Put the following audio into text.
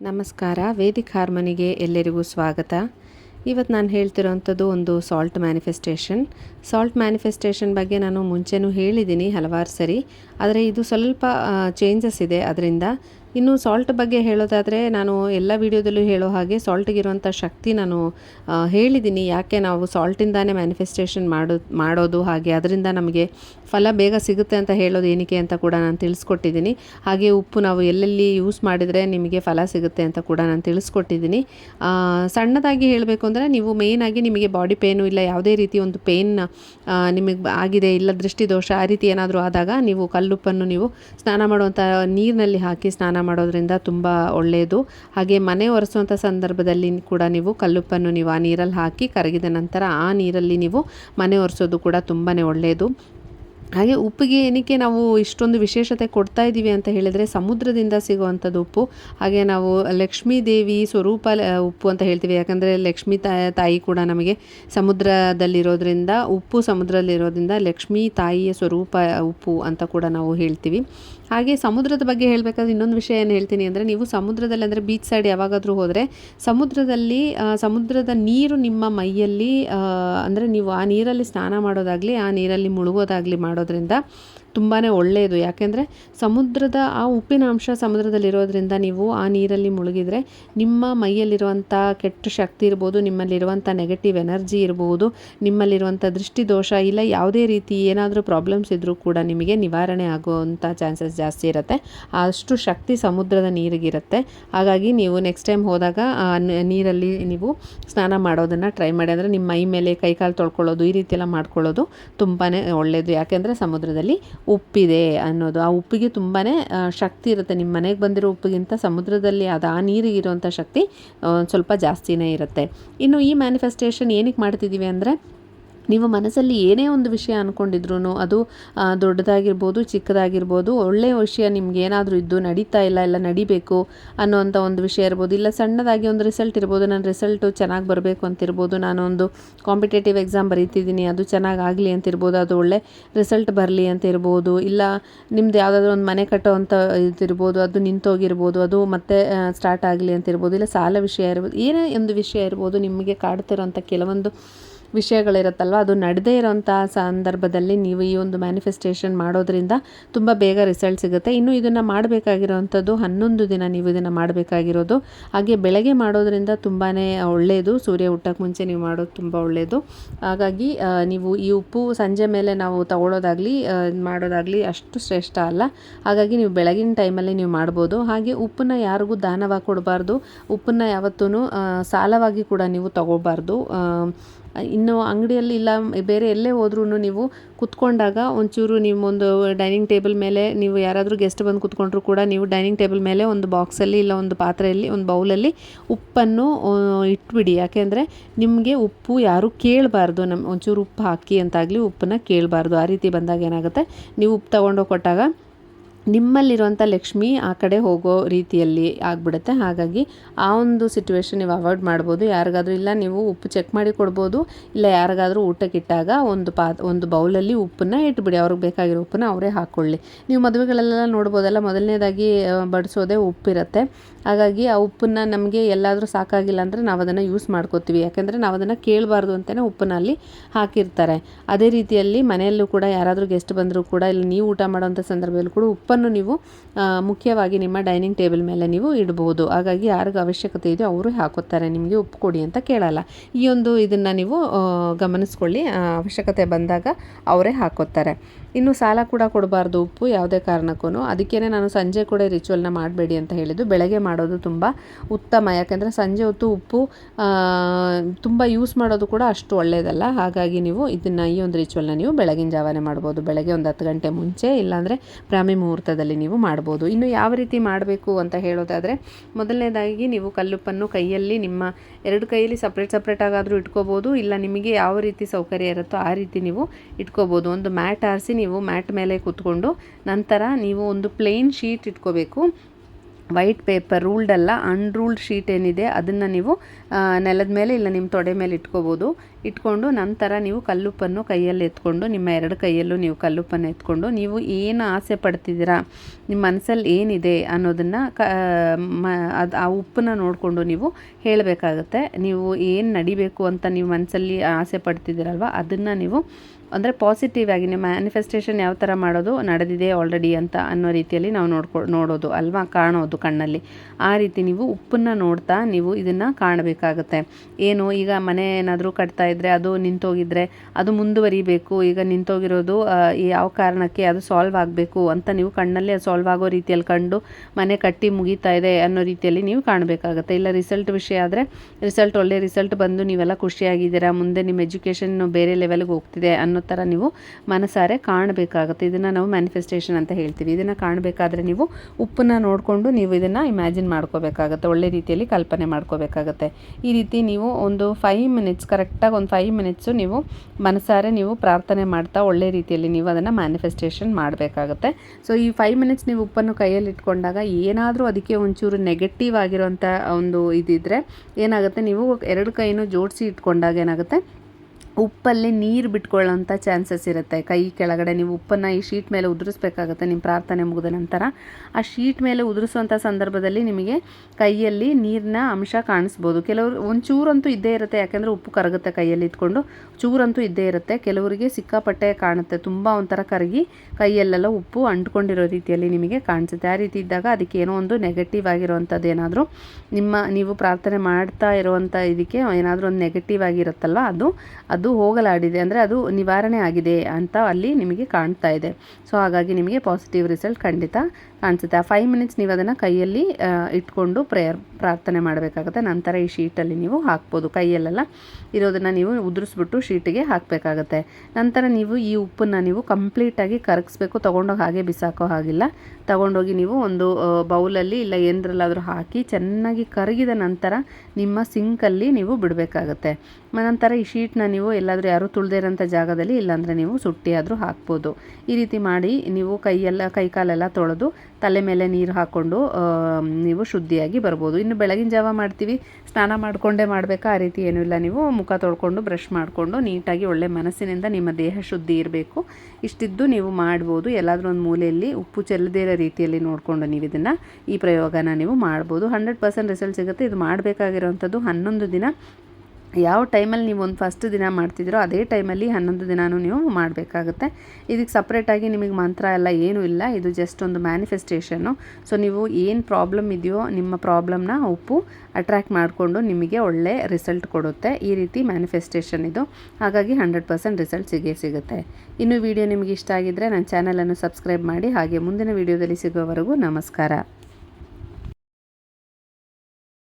ನಮಸ್ಕಾರ, ವೇದಿಕ್ ಹಾರ್ಮನಿಗೆ ಎಲ್ಲರಿಗೂ ಸ್ವಾಗತ. ಇವತ್ತು ನಾನು ಹೇಳ್ತಿರೋವಂಥದ್ದು ಒಂದು ಸಾಲ್ಟ್ ಮ್ಯಾನಿಫೆಸ್ಟೇಷನ್. ಸಾಲ್ಟ್ ಮ್ಯಾನಿಫೆಸ್ಟೇಷನ್ ಬಗ್ಗೆ ನಾನು ಮುಂಚೆನೂ ಹೇಳಿದ್ದೀನಿ ಹಲವಾರು ಸರಿ. ಆದರೆ ಇದು ಸ್ವಲ್ಪ ಚೇಂಜಸ್ ಇದೆ. ಅದರಿಂದ ಇನ್ನು ಸಾಲ್ಟ್ ಬಗ್ಗೆ ಹೇಳೋದಾದರೆ ನಾನು ಎಲ್ಲ ವಿಡಿಯೋದಲ್ಲೂ ಹೇಳೋ ಹಾಗೆ ಸಾಲ್ಟಿಗಿರುವಂಥ ಶಕ್ತಿ ನಾನು ಹೇಳಿದ್ದೀನಿ. ಯಾಕೆ ನಾವು ಸಾಲ್ಟಿಂದಾನೇ ಮ್ಯಾನಿಫೆಸ್ಟೇಷನ್ ಮಾಡೋ, ಮಾಡೋದು ಹಾಗೆ, ಅದರಿಂದ ನಮಗೆ ಫಲ ಬೇಗ ಸಿಗುತ್ತೆ ಅಂತ ಹೇಳೋದು ಏನಕ್ಕೆ ಅಂತ ಕೂಡ ನಾನು ತಿಳಿಸ್ಕೊಟ್ಟಿದ್ದೀನಿ. ಹಾಗೆ ಉಪ್ಪು ನಾವು ಎಲ್ಲೆಲ್ಲಿ ಯೂಸ್ ಮಾಡಿದರೆ ನಿಮಗೆ ಫಲ ಸಿಗುತ್ತೆ ಅಂತ ಕೂಡ ನಾನು ತಿಳಿಸ್ಕೊಟ್ಟಿದ್ದೀನಿ. ಸಣ್ಣದಾಗಿ ಹೇಳಬೇಕು ಅಂದರೆ ನೀವು ಮೇಯ್ನಾಗಿ ನಿಮಗೆ ಬಾಡಿ ಪೇನು ಇಲ್ಲ, ಯಾವುದೇ ರೀತಿ ಒಂದು ಪೇನ್ ನಿಮಗೆ ಆಗಿದೆ ಇಲ್ಲ, ದೃಷ್ಟಿದೋಷ ಆ ರೀತಿ ಏನಾದರೂ ಆದಾಗ ನೀವು ಕಲ್ಲುಪ್ಪನ್ನು ನೀವು ಸ್ನಾನ ಮಾಡುವಂಥ ನೀರಿನಲ್ಲಿ ಹಾಕಿ ಸ್ನಾನ ಮಾಡೋದ್ರಿಂದ ತುಂಬ ಒಳ್ಳೆಯದು ಹಾಗೆ ಮನೆ ಒರೆಸುವಂಥ ಸಂದರ್ಭದಲ್ಲಿ ಕೂಡ ನೀವು ಕಲ್ಲುಪ್ಪನ್ನು ನೀವು ಆ ನೀರಲ್ಲಿ ಹಾಕಿ ಕರಗಿದ ನಂತರ ಆ ನೀರಲ್ಲಿ ನೀವು ಮನೆ ಒರೆಸೋದು ಕೂಡ ತುಂಬಾ ಒಳ್ಳೆಯದು ಹಾಗೆ ಉಪ್ಪಿಗೆ ಏನಕ್ಕೆ ನಾವು ಇಷ್ಟೊಂದು ವಿಶೇಷತೆ ಕೊಡ್ತಾ ಇದ್ದೀವಿ ಅಂತ ಹೇಳಿದರೆ ಸಮುದ್ರದಿಂದ ಸಿಗುವಂಥದ್ದು ಉಪ್ಪು. ಹಾಗೆ ನಾವು ಲಕ್ಷ್ಮೀ ದೇವಿ ಸ್ವರೂಪ ಉಪ್ಪು ಅಂತ ಹೇಳ್ತೀವಿ. ಯಾಕಂದರೆ ಲಕ್ಷ್ಮೀ ತಾಯಿ ಕೂಡ ನಮಗೆ ಸಮುದ್ರದಲ್ಲಿರೋದ್ರಿಂದ, ಉಪ್ಪು ಸಮುದ್ರದಲ್ಲಿರೋದ್ರಿಂದ ಲಕ್ಷ್ಮೀ ತಾಯಿಯ ಸ್ವರೂಪ ಉಪ್ಪು ಅಂತ ಕೂಡ ನಾವು ಹೇಳ್ತೀವಿ. ಹಾಗೆ ಸಮುದ್ರದ ಬಗ್ಗೆ ಹೇಳಬೇಕಾದ್ರೆ ಇನ್ನೊಂದು ವಿಷಯ ಏನು ಹೇಳ್ತೀನಿ ಅಂದರೆ ನೀವು ಸಮುದ್ರದಲ್ಲಿ ಅಂದರೆ ಬೀಚ್ ಸೈಡ್ ಯಾವಾಗಾದರೂ ಹೋದರೆ ಸಮುದ್ರದಲ್ಲಿ ಸಮುದ್ರದ ನೀರು ನಿಮ್ಮ ಮೈಯಲ್ಲಿ ಅಂದರೆ ನೀವು ಆ ನೀರಲ್ಲಿ ಸ್ನಾನ ಮಾಡೋದಾಗಲಿ, ಆ ನೀರಲ್ಲಿ ಮುಳುಗೋದಾಗಲಿ ಮಾಡೋದ್ರಿಂದ ತುಂಬಾ ಒಳ್ಳೆಯದು. ಯಾಕೆಂದರೆ ಸಮುದ್ರದ ಆ ಉಪ್ಪಿನ ಅಂಶ ಸಮುದ್ರದಲ್ಲಿರೋದ್ರಿಂದ ನೀವು ಆ ನೀರಲ್ಲಿ ಮುಳುಗಿದರೆ ನಿಮ್ಮ ಮೈಯಲ್ಲಿರುವಂಥ ಕೆಟ್ಟ ಶಕ್ತಿ ಇರ್ಬೋದು ನಿಮ್ಮಲ್ಲಿರುವಂಥ ನೆಗೆಟಿವ್ ಎನರ್ಜಿ ಇರ್ಬೋದು ನಿಮ್ಮಲ್ಲಿರುವಂಥ ದೃಷ್ಟಿದೋಷ ಇಲ್ಲ, ಯಾವುದೇ ರೀತಿ ಏನಾದರೂ ಪ್ರಾಬ್ಲಮ್ಸ್ ಇದ್ದರೂ ಕೂಡ ನಿಮಗೆ ನಿವಾರಣೆ ಆಗುವಂಥ ಚಾನ್ಸಸ್ ಜಾಸ್ತಿ ಇರುತ್ತೆ. ಅಷ್ಟು ಶಕ್ತಿ ಸಮುದ್ರದ ನೀರಿಗಿರುತ್ತೆ. ಹಾಗಾಗಿ ನೀವು ನೆಕ್ಸ್ಟ್ ಟೈಮ್ ಹೋದಾಗ ನೀರಲ್ಲಿ ನೀವು ಸ್ನಾನ ಮಾಡೋದನ್ನು ಟ್ರೈ ಮಾಡಿ. ಅಂದರೆ ನಿಮ್ಮ ಮೈ ಮೇಲೆ ಕೈಕಾಲು ತೊಳ್ಕೊಳ್ಳೋದು, ಈ ರೀತಿ ಎಲ್ಲ ಮಾಡ್ಕೊಳ್ಳೋದು ತುಂಬಾ ಒಳ್ಳೆಯದು ಯಾಕೆಂದರೆ ಸಮುದ್ರದಲ್ಲಿ ಉಪ್ಪಿದೆ ಅನ್ನೋದು. ಆ ಉಪ್ಪಿಗೆ ತುಂಬಾ ಶಕ್ತಿ ಇರುತ್ತೆ. ನಿಮ್ಮ ಮನೆಗೆ ಬಂದಿರೋ ಉಪ್ಪಿಗಿಂತ ಸಮುದ್ರದಲ್ಲಿ ಅದು ಆ ನೀರಿಗೆ ಇರುವಂಥ ಶಕ್ತಿ ಸ್ವಲ್ಪ ಜಾಸ್ತಿನೇ ಇರುತ್ತೆ. ಇನ್ನು ಈ ಮ್ಯಾನಿಫೆಸ್ಟೇಷನ್ ಏನಕ್ಕೆ ಮಾಡ್ತಿದ್ದೀವಿ ಅಂದರೆ ನೀವು ಮನಸ್ಸಲ್ಲಿ ಏನೇ ಒಂದು ವಿಷಯ ಅಂದ್ಕೊಂಡಿದ್ರು ಅದು ದೊಡ್ಡದಾಗಿರ್ಬೋದು, ಚಿಕ್ಕದಾಗಿರ್ಬೋದು ಒಳ್ಳೆಯ ವಿಷಯ ನಿಮ್ಗೆ ಏನಾದರೂ ಇದ್ದು ನಡೀತಾ ಇಲ್ಲ ಇಲ್ಲ ನಡಿಬೇಕು ಅನ್ನೋವಂಥ ಒಂದು ವಿಷಯ ಇರ್ಬೋದು, ಇಲ್ಲ ಸಣ್ಣದಾಗಿ ಒಂದು ರಿಸಲ್ಟ್ ಇರ್ಬೋದು, ನನ್ನ ರಿಸಲ್ಟು ಚೆನ್ನಾಗಿ ಬರಬೇಕು ಅಂತಿರ್ಬೋದು, ನಾನೊಂದು ಕಾಂಪಿಟೇಟಿವ್ ಎಕ್ಸಾಮ್ ಬರೀತಿದ್ದೀನಿ, ಅದು ಚೆನ್ನಾಗಿ ಆಗಲಿ ಅಂತಿರ್ಬೋದು, ಅದು ಒಳ್ಳೆ ರಿಸಲ್ಟ್ ಬರಲಿ ಅಂತ ಇರ್ಬೋದು ಇಲ್ಲ ನಿಮ್ದು ಯಾವುದಾದ್ರೂ ಒಂದು ಮನೆ ಕಟ್ಟೋ ಅಂತ ಇದಿರ್ಬೋದು, ಅದು ನಿಂತೋಗಿರ್ಬೋದು, ಅದು ಮತ್ತೆ ಸ್ಟಾರ್ಟ್ ಆಗಲಿ ಅಂತ ಇರ್ಬೋದು ಇಲ್ಲ ಸಾಲ ವಿಷಯ ಇರ್ಬೋದು, ಏನೇ ಒಂದು ವಿಷಯ ಇರ್ಬೋದು ನಿಮಗೆ ಕಾಡ್ತಿರೋಂಥ ಕೆಲವೊಂದು ವಿಷಯಗಳಿರುತ್ತಲ್ವ, ಅದು ನಡೆದೇ ಇರೋಂಥ ಸಂದರ್ಭದಲ್ಲಿ ನೀವು ಈ ಒಂದು ಮ್ಯಾನಿಫೆಸ್ಟೇಷನ್ ಮಾಡೋದ್ರಿಂದ ತುಂಬ ಬೇಗ ರಿಸಲ್ಟ್ ಸಿಗುತ್ತೆ. ಇನ್ನು ಇದನ್ನು ಮಾಡಬೇಕಾಗಿರೋವಂಥದ್ದು ಹನ್ನೊಂದು ದಿನ ನೀವು ಇದನ್ನು ಮಾಡಬೇಕಾಗಿರೋದು. ಹಾಗೆ ಬೆಳಗ್ಗೆ ಮಾಡೋದ್ರಿಂದ ತುಂಬಾ ಒಳ್ಳೆಯದು ಸೂರ್ಯ ಹುಟ್ಟಕ್ಕೆ ಮುಂಚೆ ನೀವು ಮಾಡೋದು ತುಂಬ ಒಳ್ಳೆಯದು ಹಾಗಾಗಿ ನೀವು ಈ ಉಪ್ಪು ಸಂಜೆ ಮೇಲೆ ನಾವು ತಗೊಳ್ಳೋದಾಗಲಿ ಮಾಡೋದಾಗಲಿ ಅಷ್ಟು ಶ್ರೇಷ್ಠ ಅಲ್ಲ. ಹಾಗಾಗಿ ನೀವು ಬೆಳಗಿನ ಟೈಮಲ್ಲಿ ನೀವು ಮಾಡ್ಬೋದು. ಹಾಗೆ ಉಪ್ಪನ್ನ ಯಾರಿಗೂ ದಾನವಾಗಿ ಕೊಡಬಾರ್ದು. ಉಪ್ಪನ್ನ ಯಾವತ್ತೂ ಸಾಲವಾಗಿ ಕೂಡ ನೀವು ತಗೋಬಾರ್ದು. ಇನ್ನು ಅಂಗಡಿಯಲ್ಲಿ ಇಲ್ಲ, ಬೇರೆ ಎಲ್ಲೇ ಹೋದ್ರೂ ನೀವು ಕುತ್ಕೊಂಡಾಗ ಒಂಚೂರು ನಿಮ್ಮೊಂದು ಡೈನಿಂಗ್ ಟೇಬಲ್ ಮೇಲೆ ನೀವು ಯಾರಾದರೂ ಗೆಸ್ಟ್ ಬಂದು ಕುತ್ಕೊಂಡ್ರು ಕೂಡ ನೀವು ಡೈನಿಂಗ್ ಟೇಬಲ್ ಮೇಲೆ ಒಂದು ಬಾಕ್ಸಲ್ಲಿ ಇಲ್ಲ ಒಂದು ಪಾತ್ರೆಯಲ್ಲಿ, ಒಂದು ಬೌಲಲ್ಲಿ ಉಪ್ಪನ್ನು ಇಟ್ಬಿಡಿ. ಯಾಕೆಂದರೆ ನಿಮಗೆ ಉಪ್ಪು ಯಾರೂ ಕೇಳಬಾರ್ದು. ನಮ್ಮ ಒಂಚೂರು ಉಪ್ಪು ಹಾಕಿ ಅಂತಾಗಲಿ ಉಪ್ಪನ್ನ ಕೇಳಬಾರ್ದು. ಆ ರೀತಿ ಬಂದಾಗ ಏನಾಗುತ್ತೆ? ನೀವು ಉಪ್ಪು ತೊಗೊಂಡೋಗಿ ಕೊಟ್ಟಾಗ ನಿಮ್ಮಲ್ಲಿರುವಂಥ ಲಕ್ಷ್ಮಿ ಆ ಕಡೆ ಹೋಗೋ ರೀತಿಯಲ್ಲಿ ಆಗಿಬಿಡುತ್ತೆ. ಹಾಗಾಗಿ ಆ ಒಂದು ಸಿಚುವೇಶನ್ ನೀವು ಅವಾಯ್ಡ್ ಮಾಡ್ಬೋದು. ಯಾರಿಗಾದ್ರೂ ಇಲ್ಲ, ನೀವು ಉಪ್ಪು ಚೆಕ್ ಮಾಡಿ ಕೊಡ್ಬೋದು. ಇಲ್ಲ, ಯಾರಿಗಾದರೂ ಊಟಕ್ಕಿಟ್ಟಾಗ ಒಂದು ಪಾ, ಒಂದು ಬೌಲಲ್ಲಿ ಉಪ್ಪನ್ನ ಇಟ್ಬಿಡಿ. ಅವ್ರಿಗೆ ಬೇಕಾಗಿರೋ ಉಪ್ಪನ್ನ ಅವರೇ ಹಾಕ್ಕೊಳ್ಳಿ ನೀವು ಮದುವೆಗಳಲ್ಲೆಲ್ಲ ನೋಡ್ಬೋದಲ್ಲ, ಮೊದಲನೇದಾಗಿ ಬಡಿಸೋದೇ ಉಪ್ಪಿರುತ್ತೆ. ಹಾಗಾಗಿ ಆ ಉಪ್ಪನ್ನ ನಮಗೆ ಎಲ್ಲಾದರೂ ಸಾಕಾಗಿಲ್ಲ ಅಂದರೆ ನಾವು ಅದನ್ನು ಯೂಸ್ ಮಾಡ್ಕೋತೀವಿ. ಯಾಕೆಂದರೆ ನಾವು ಅದನ್ನು ಕೇಳಬಾರ್ದು ಅಂತಲೇ ಉಪ್ಪನ್ನು ಅಲ್ಲಿ ಹಾಕಿರ್ತಾರೆ. ಅದೇ ರೀತಿಯಲ್ಲಿ ಮನೆಯಲ್ಲೂ ಕೂಡ ಯಾರಾದರೂ ಗೆಸ್ಟ್ ಬಂದರೂ ಕೂಡ ಇಲ್ಲಿ ನೀವು ಊಟ ಮಾಡೋಂಥ ಸಂದರ್ಭದಲ್ಲಿ ಕೂಡ ಉಪ್ಪನ್ನು ನೀವು ಮುಖ್ಯವಾಗಿ ನಿಮ್ಮ ಡೈನಿಂಗ್ ಟೇಬಲ್ ಮೇಲೆ ನೀವು ಇಡಬಹುದು ಹಾಗಾಗಿ ಯಾರಿಗೂ ಅವಶ್ಯಕತೆ ಇದೆಯೋ ಅವರು ಹಾಕೋತಾರೆ. ನಿಮಗೆ ಉಪ್ಪು ಕೊಡಿ ಅಂತ ಕೇಳಲ್ಲ. ಈ ಒಂದು ಇದನ್ನು ನೀವು ಗಮನಿಸ್ಕೊಳ್ಳಿ. ಅವಶ್ಯಕತೆ ಬಂದಾಗ ಅವರೇ ಹಾಕೋತಾರೆ ಇನ್ನು ಸಾಲ ಕೂಡ ಕೊಡಬಾರ್ದು ಉಪ್ಪು ಯಾವುದೇ ಕಾರಣಕ್ಕೂ ಅದಕ್ಕೇ ನಾನು ಸಂಜೆ ಕೂಡ ರಿಚುವಲ್ನ ಮಾಡಬೇಡಿ ಅಂತ ಹೇಳಿದ್ದು. ಬೆಳಗ್ಗೆ ಮಾಡೋದು ತುಂಬ ಉತ್ತಮ. ಯಾಕೆಂದರೆ ಸಂಜೆ ಹೊತ್ತು ಉಪ್ಪು ತುಂಬ ಯೂಸ್ ಮಾಡೋದು ಕೂಡ ಅಷ್ಟು ಒಳ್ಳೆಯದಲ್ಲ ಹಾಗಾಗಿ ನೀವು ಇದನ್ನು ಈ ಒಂದು ರಿಚುವಲ್ನ ನೀವು ಬೆಳಗಿನ ಜಾವನೆ ಮಾಡ್ಬೋದು. ಬೆಳಗ್ಗೆ ಒಂದು ಹತ್ತು ಗಂಟೆ ಮುಂಚೆ ಇಲ್ಲಾಂದರೆ ಬ್ರಾಹ್ಮಿ ಮುಹೂರ್ತದಲ್ಲಿ ನೀವು ಮಾಡ್ಬೋದು. ಇನ್ನು ಯಾವ ರೀತಿ ಮಾಡಬೇಕು ಅಂತ ಹೇಳೋದಾದರೆ, ಮೊದಲನೇದಾಗಿ ನೀವು ಕಲ್ಲುಪ್ಪನ್ನು ಕೈಯಲ್ಲಿ ನಿಮ್ಮ ಎರಡು ಕೈಯಲ್ಲಿ ಸಪ್ರೇಟ್ ಸಪ್ರೇಟ್ ಆಗಾದರೂ ಇಟ್ಕೋಬೋದು. ಇಲ್ಲ ನಿಮಗೆ ಯಾವ ರೀತಿ ಸೌಕರ್ಯ ಇರುತ್ತೋ ಆ ರೀತಿ ನೀವು ಇಟ್ಕೋಬೋದು. ಒಂದು ಮ್ಯಾಟ್ ಆರಿಸಿ ನೀವು ಮ್ಯಾಟ್ ಮೇಲೆ ಕೂತ್ಕೊಂಡು ನಂತರ ನೀವು ಒಂದು ಪ್ಲೇನ್ ಶೀಟ್ ಇಟ್ಕೋಬೇಕು. ವೈಟ್ ಪೇಪರ್, ರೂಲ್ಡ್ ಅಲ್ಲ ಅನ್ರೂಲ್ಡ್ ಶೀಟ್ ಏನಿದೆ, ಅದನ್ನು ನೀವು ನೆಲದ ಮೇಲೆ ಇಲ್ಲ ನಿಮ್ಮ ತೊಡೆ ಮೇಲೆ ಇಟ್ಕೋಬೋದು. ಇಟ್ಕೊಂಡು ನಂತರ ನೀವು ಕಲ್ಲುಪ್ಪನ್ನು ಕೈಯಲ್ಲಿ ಎತ್ಕೊಂಡು, ನಿಮ್ಮ ಎರಡು ಕೈಯಲ್ಲೂ ನೀವು ಕಲ್ಲುಪ್ಪನ್ನು ಎತ್ಕೊಂಡು, ನೀವು ಏನು ಆಸೆ ಪಡ್ತಿದ್ದೀರಾ ನಿಮ್ಮ ಮನಸ್ಸಲ್ಲಿ ಏನಿದೆ ಅನ್ನೋದನ್ನು ಕ ಅದು, ಆ ಉಪ್ಪನ್ನು ನೋಡಿಕೊಂಡು ನೀವು ಹೇಳಬೇಕಾಗತ್ತೆ. ನೀವು ಏನು ನಡಿಬೇಕು ಅಂತ ನೀವು ಮನಸ್ಸಲ್ಲಿ ಆಸೆ ಪಡ್ತಿದ್ದೀರಲ್ವ, ಅದನ್ನು ನೀವು ಅಂದರೆ ಪಾಸಿಟಿವ್ ಆಗಿ ನಿಮ್ಮ ಮ್ಯಾನಿಫೆಸ್ಟೇಷನ್ ಯಾವ ಥರ ಮಾಡೋದು ನಡೆದಿದೆ ಆಲ್ರೆಡಿ ಅಂತ ಅನ್ನೋ ರೀತಿಯಲ್ಲಿ ನಾವು ನೋಡ್ಕೊ, ನೋಡೋದು ಅಲ್ವಾ, ಕಾಣೋದು ಕಣ್ಣಲ್ಲಿ. ಆ ರೀತಿ ನೀವು ಉಪ್ಪನ್ನು ನೋಡ್ತಾ ನೀವು ಇದನ್ನು ಕಾಣಬೇಕಾಗುತ್ತೆ. ಏನು, ಈಗ ಮನೆ ಏನಾದರೂ ಕಟ್ತಾ ಇದ್ದರೆ ಅದು ನಿಂತೋಗಿದ್ರೆ ಅದು ಮುಂದುವರಿಬೇಕು, ಈಗ ನಿಂತೋಗಿರೋದು ಯಾವ ಕಾರಣಕ್ಕೆ ಅದು ಸಾಲ್ವ್ ಆಗಬೇಕು ಅಂತ ನೀವು ಕಣ್ಣಲ್ಲಿ ಸಾಲ್ವ್ ಆಗೋ ರೀತಿಯಲ್ಲಿ ಕಂಡು ಮನೆ ಕಟ್ಟಿ ಮುಗೀತಾ ಇದೆ ಅನ್ನೋ ರೀತಿಯಲ್ಲಿ ನೀವು ಕಾಣಬೇಕಾಗುತ್ತೆ. ಇಲ್ಲ ರಿಸಲ್ಟ್ ವಿಷಯ ಆದರೆ ರಿಸಲ್ಟ್ ಒಳ್ಳೆ ರಿಸಲ್ಟ್ ಬಂದು ನೀವೆಲ್ಲ ಖುಷಿಯಾಗಿದ್ದೀರಾ, ಮುಂದೆ ನಿಮ್ಮ ಎಜುಕೇಷನ್ ಬೇರೆ ಲೆವೆಲ್ಗೆ ಹೋಗ್ತಿದೆ ಅನ್ನೋ ಥರ ನೀವು ಮನಸಾರೆ ಕಾಣಬೇಕಾಗುತ್ತೆ. ಇದನ್ನು ನಾವು ಮ್ಯಾನಿಫೆಸ್ಟೇಷನ್ ಅಂತ ಹೇಳ್ತೀವಿ. ಇದನ್ನು ಕಾಣಬೇಕಾದ್ರೆ ನೀವು ಉಪ್ಪನ್ನ ನೋಡಿಕೊಂಡು ನೀವು ಇದನ್ನು ಇಮ್ಯಾಜಿನ್ ಮಾಡ್ಕೋಬೇಕಾಗುತ್ತೆ. ಒಳ್ಳೆ ರೀತಿಯಲ್ಲಿ ಕಲ್ಪನೆ ಮಾಡ್ಕೋಬೇಕಾಗತ್ತೆ. ಈ ರೀತಿ ನೀವು ಒಂದು ಫೈವ್ ಮಿನಿಟ್ಸ್ ಕರೆಕ್ಟಾಗಿ ಒಂದು ಫೈವ್ ಮಿನಿಟ್ಸು ನೀವು ಮನಸಾರೆ ನೀವು ಪ್ರಾರ್ಥನೆ ಮಾಡ್ತಾ ಒಳ್ಳೆ ರೀತಿಯಲ್ಲಿ ನೀವು ಅದನ್ನು ಮ್ಯಾನಿಫೆಸ್ಟೇಷನ್ ಮಾಡಬೇಕಾಗತ್ತೆ. ಸೊ ಈ ಫೈವ್ ಮಿನಿಟ್ಸ್ ನೀವು ಉಪ್ಪನ್ನು ಕೈಯಲ್ಲಿ ಇಟ್ಕೊಂಡಾಗ ಏನಾದರೂ ಅದಕ್ಕೆ ಒಂಚೂರು ನೆಗೆಟಿವ್ ಆಗಿರೋಂಥ ಒಂದು ಇದಿದ್ರೆ ಏನಾಗುತ್ತೆ? ನೀವು ಎರಡು ಕೈನೂ ಜೋಡಿಸಿ ಇಟ್ಕೊಂಡಾಗ ಏನಾಗುತ್ತೆ? ಉಪ್ಪಲ್ಲಿ ನೀರು ಬಿಟ್ಕೊಳ್ಳೋಂಥ ಚಾನ್ಸಸ್ ಇರುತ್ತೆ. ಕೈ ಕೆಳಗಡೆ ನೀವು ಉಪ್ಪನ್ನು ಈ ಶೀಟ್ ಮೇಲೆ ಉದುರಿಸ್ಬೇಕಾಗುತ್ತೆ. ನಿಮ್ಮ ಪ್ರಾರ್ಥನೆ ಮುಗಿದ ನಂತರ ಆ ಶೀಟ್ ಮೇಲೆ ಉದುರಿಸುವಂಥ ಸಂದರ್ಭದಲ್ಲಿ ನಿಮಗೆ ಕೈಯಲ್ಲಿ ನೀರಿನ ಅಂಶ ಕಾಣಿಸ್ಬೋದು. ಕೆಲವರು ಒಂಚೂರಂತೂ ಇದ್ದೇ ಇರುತ್ತೆ. ಯಾಕೆಂದರೆ ಉಪ್ಪು ಕರಗುತ್ತೆ ಕೈಯಲ್ಲಿ ಇಟ್ಕೊಂಡು ಚೂರಂತೂ ಇದ್ದೇ ಇರುತ್ತೆ. ಕೆಲವರಿಗೆ ಸಿಕ್ಕಾಪಟ್ಟೆ ಕಾಣುತ್ತೆ. ತುಂಬ ಒಂಥರ ಕರಗಿ ಕೈಯಲ್ಲೆಲ್ಲ ಉಪ್ಪು ಅಂಟ್ಕೊಂಡಿರೋ ರೀತಿಯಲ್ಲಿ ನಿಮಗೆ ಕಾಣಿಸುತ್ತೆ. ಆ ರೀತಿ ಇದ್ದಾಗ ಅದಕ್ಕೆ ಏನೋ ಒಂದು ನೆಗೆಟಿವ್ ಆಗಿರುವಂಥದ್ದು ಏನಾದರೂ ನಿಮ್ಮ ನೀವು ಪ್ರಾರ್ಥನೆ ಮಾಡ್ತಾ ಇರುವಂಥ ಇದಕ್ಕೆ ಏನಾದರೂ ಒಂದು ನೆಗೆಟಿವ್ ಆಗಿರುತ್ತಲ್ಲ, ಅದು ಅದು ಹೋಗಲಾಡಿದೆ ಅಂದರೆ ಅದು ನಿವಾರಣೆ ಆಗಿದೆ ಅಂತ ಅಲ್ಲಿ ನಿಮಗೆ ಕಾಣ್ತಾ ಇದೆ. ಸೊ ಹಾಗಾಗಿ ನಿಮಗೆ ಪಾಸಿಟಿವ್ ರಿಸಲ್ಟ್ ಖಂಡಿತ ಕಾಣಿಸುತ್ತೆ. ಆ ಫೈವ್ ಮಿನಿಟ್ಸ್ ನೀವು ಅದನ್ನು ಕೈಯಲ್ಲಿ ಇಟ್ಕೊಂಡು ಪ್ರೇಯರ್, ಪ್ರಾರ್ಥನೆ ಮಾಡಬೇಕಾಗುತ್ತೆ. ನಂತರ ಈ ಶೀಟಲ್ಲಿ ನೀವು ಹಾಕ್ಬೋದು. ಕೈಯಲ್ಲೆಲ್ಲ ಇರೋದನ್ನು ನೀವು ಉದುರಿಸ್ಬಿಟ್ಟು ಶೀಟಿಗೆ ಹಾಕಬೇಕಾಗತ್ತೆ. ನಂತರ ನೀವು ಈ ಉಪ್ಪನ್ನು ನೀವು ಕಂಪ್ಲೀಟಾಗಿ ಕರಗಿಸ್ಬೇಕು. ತೊಗೊಂಡೋಗಿ ಹಾಗೆ ಬಿಸಾಕೋ ಹಾಗಿಲ್ಲ. ತಗೊಂಡೋಗಿ ನೀವು ಒಂದು ಬೌಲಲ್ಲಿ ಇಲ್ಲ ಏನರಲ್ಲಾದರೂ ಹಾಕಿ ಚೆನ್ನಾಗಿ ಕರಗಿದ ನಂತರ ನಿಮ್ಮ ಸಿಂಕಲ್ಲಿ ನೀವು ಬಿಡಬೇಕಾಗತ್ತೆ. ನಂತರ ಈ ಶೀಟ್ನ ನೀವು ಎಲ್ಲಾದರೂ ಯಾರೂ ತುಳ್ದೇ ಇರೋಂಥ ಜಾಗದಲ್ಲಿ ಇಲ್ಲಾಂದರೆ ನೀವು ಸುಟ್ಟಿಯಾದರೂ ಹಾಕ್ಬೋದು. ಈ ರೀತಿ ಮಾಡಿ ನೀವು ಕೈಯೆಲ್ಲ, ಕೈಕಾಲೆಲ್ಲ ತೊಳೆದು ತಲೆ ಮೇಲೆ ನೀರು ಹಾಕ್ಕೊಂಡು ನೀವು ಶುದ್ಧಿಯಾಗಿ ಬರ್ಬೋದು. ಇನ್ನು ಬೆಳಗಿನ ಜಾವ ಮಾಡ್ತೀವಿ. ಸ್ನಾನ ಮಾಡಿಕೊಂಡೇ ಮಾಡಬೇಕಾ? ಆ ರೀತಿ ಏನೂ ಇಲ್ಲ. ನೀವು ಮುಖ ತೊಳ್ಕೊಂಡು, ಬ್ರಷ್ ಮಾಡಿಕೊಂಡು, ನೀಟಾಗಿ ಒಳ್ಳೆ ಮನಸ್ಸಿನಿಂದ ನಿಮ್ಮ ದೇಹ ಶುದ್ಧಿ ಇರಬೇಕು. ಇಷ್ಟಿದ್ದು ನೀವು ಮಾಡ್ಬೋದು. ಎಲ್ಲಾದರೂ ಒಂದು ಮೂಲೆಯಲ್ಲಿ ಉಪ್ಪು ಚೆಲ್ಲದೇ ಇರೋ ರೀತಿಯಲ್ಲಿ ನೋಡಿಕೊಂಡು ನೀವು ಇದನ್ನು ಈ ಪ್ರಯೋಗನ ನೀವು ಮಾಡ್ಬೋದು. ಹಂಡ್ರೆಡ್ ಪರ್ಸೆಂಟ್ ರಿಸಲ್ಟ್ ಸಿಗುತ್ತೆ. ಇದು ಮಾಡಬೇಕಾಗಿರೋವಂಥದ್ದು ಹನ್ನೊಂದು ದಿನ ಯಾವ ಟೈಮಲ್ಲಿ ನೀವು ಒಂದು ಫಸ್ಟ್ ದಿನ ಮಾಡ್ತಿದ್ದೀರೋ ಅದೇ ಟೈಮಲ್ಲಿ ಹನ್ನೊಂದು ದಿನಾನೂ ನೀವು ಮಾಡಬೇಕಾಗುತ್ತೆ. ಇದಕ್ಕೆ ಸಪ್ರೇಟಾಗಿ ನಿಮಗೆ ಮಂತ್ರ ಎಲ್ಲ ಏನೂ ಇಲ್ಲ. ಇದು ಜಸ್ಟ್ ಒಂದು ಮ್ಯಾನಿಫೆಸ್ಟೇಷನ್ನು ಸೊ ನೀವು ಏನು ಪ್ರಾಬ್ಲಮ್ ಇದೆಯೋ ನಿಮ್ಮ ಪ್ರಾಬ್ಲಮ್ನ ಉಪ್ಪು ಅಟ್ರ್ಯಾಕ್ಟ್ ಮಾಡಿಕೊಂಡು ನಿಮಗೆ ಒಳ್ಳೆ ರಿಸಲ್ಟ್ ಕೊಡುತ್ತೆ. ಈ ರೀತಿ ಮ್ಯಾನಿಫೆಸ್ಟೇಷನ್ ಇದು. ಹಾಗಾಗಿ ಹಂಡ್ರೆಡ್ ಪರ್ಸೆಂಟ್ ರಿಸಲ್ಟ್ ಸಿಗೇ ಸಿಗುತ್ತೆ. ಇನ್ನು ವಿಡಿಯೋ ನಿಮಗೆ ಇಷ್ಟ ಆಗಿದ್ದರೆ ನನ್ನ ಚಾನಲನ್ನು ಸಬ್ಸ್ಕ್ರೈಬ್ ಮಾಡಿ. ಹಾಗೆ ಮುಂದಿನ ವಿಡಿಯೋದಲ್ಲಿ ಸಿಗೋವರೆಗೂ ನಮಸ್ಕಾರ.